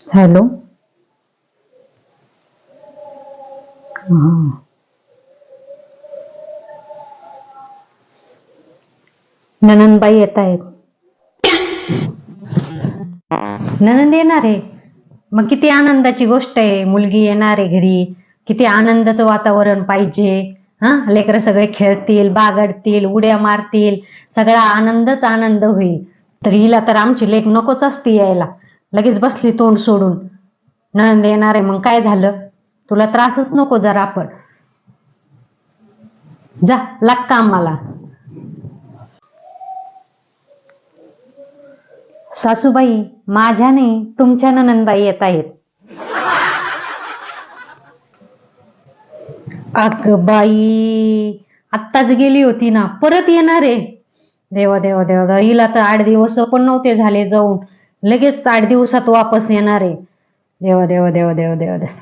Hello. ननंदबाई येत आहेत. ननंद येणार? आहे मग किती आनंदाची गोष्ट आहे. मुलगी येणार आहे घरी. किती आनंदाचं वातावरण पाहिजे. हा? लेकरं सगळे खेळतील बागडतील उड्या मारतील. सगळा आनंदच आनंद होईल. तर हिला तर आमची लेख नकोच असती यायला. लगेच बसली तोंड सोडून. नणंद येणार आहे मग काय झालं? तुला त्रासच नको जरा आपण. जा लाग कामाला. सासूबाई माझ्या नाही तुमच्या ननंदबाई येत आहेत. अग बाई आत्ताच गेली होती ना परत येणार आहे. देवा देवा देवा. हिला तर आठ दिवस पण नव्हते झाले जाऊन. लगेच आठ दिवसात वापस येणार आहे. देवा देवा देवा देवा देवा देवा.